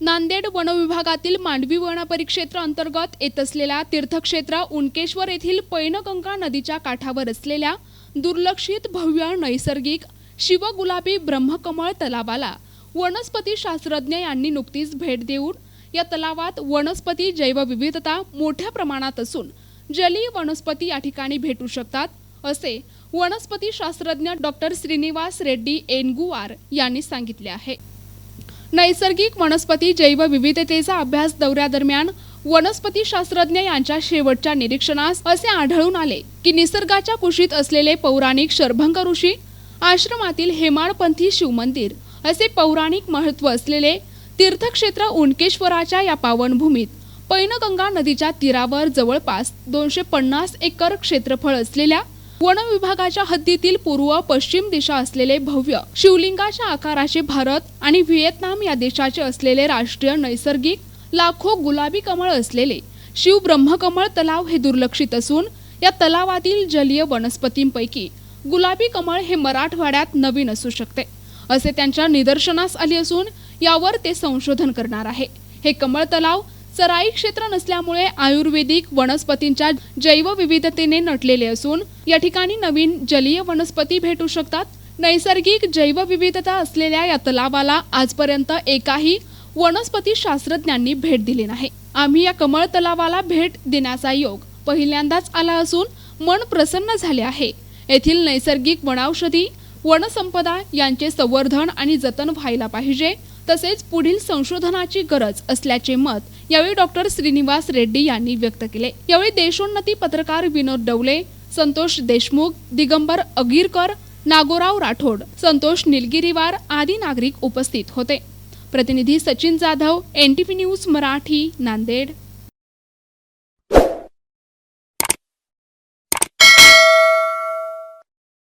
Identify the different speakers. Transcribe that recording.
Speaker 1: Nanded वनविभागातील Mandvi one परिक्षेत्र अंतर्गत येत असलेल्या तीर्थक्षेत्र उनकेश्वर येथील पैनगंगा नदीच्या काठावर असलेल्या दुर्लक्षित भव्य नैसर्गिक शिवगुलाबी ब्रह्मकमळ तलावाला वनस्पती शास्त्रज्ञ यांनी नुकतीच भेट देऊन या तलावात वनस्पती जैवविविधता मोठ्या प्रमाणात असून जलीय वनस्पती या ठिकाणी भेटू शकतात असे वनस्पती शास्त्रज्ञ डॉक्टर श्रीनिवास रेड्डी एनगुवार यांनी सांगितले आहे. नैसर्गिक वनस्पती जैवविविधतेचा अभ्यास दौऱ्यादरम्यान वनस्पती शास्त्रज्ञ यांच्या शेवटच्या निरीक्षणास असे आढळून आले की निसर्गाच्या कुशीत असलेले पौराणिक शर्भंग ऋषी आश्रमातील हेमाडपंथी शिवमंदिर असे पौराणिक महत्त्व असलेले तीर्थक्षेत्र उनकेश्वराच्या या पावनभूमीत पैनगंगा नदीच्या तीरावर जवळपास दोनशे पन्नास एकर क्षेत्रफळ असलेल्या वन विभागाच्या हद्दीतील पूर्व पश्चिम दिशा असलेले भव्य शिवलिंगाच्या आकाराचे भारत आणि व्हिएतनाम या देशाचे असलेले राष्ट्रीय नैसर्गिक लाखो गुलाबी कमळ असलेले शिव ब्रह्मकमळ तलाव हे दुर्लक्षित असून या तलावातील जलीय वनस्पतींपैकी गुलाबी कमळ हे मराठवाड्यात नवीन असू शकते असे त्यांच्या निदर्शनास आले असून यावर ते संशोधन करणार आहे. हे कमळ तलाव चराई क्षेत्र नसल्यामुळे आयुर्वेदिक वनस्पतींच्या जैवविविधतेने नटलेले असून या ठिकाणी नवीन जलीय वनस्पती भेटू शकतात. नैसर्गिक जैवविविधता असलेल्या या तलावाला आजपर्यंत एकाही वनस्पती शास्त्रज्ञांनी भेट दिली नाही. आम्ही या कमळ तलावाला भेट देण्याचा योग पहिल्यांदाच आला असून मन प्रसन्न झाले आहे. येथील नैसर्गिक वनौषधी वनसंपदा यांचे संवर्धन आणि जतन व्हायला पाहिजे. तसेच पुढील संशोधनाची गरज असल्याचे मत यावेळी डॉक्टर श्रीनिवास रेड्डी यांनी व्यक्त केले. यावेळी देशोन्नती पत्रकार विनोद डवले संतोष देशमुख दिगंबर अगिरकर नागोराव राठोड संतोष निलगिरीवार आदी नागरिक उपस्थित होते. प्रतिनिधी सचिन जाधव एनटीपी न्यूज मराठी नांदेड.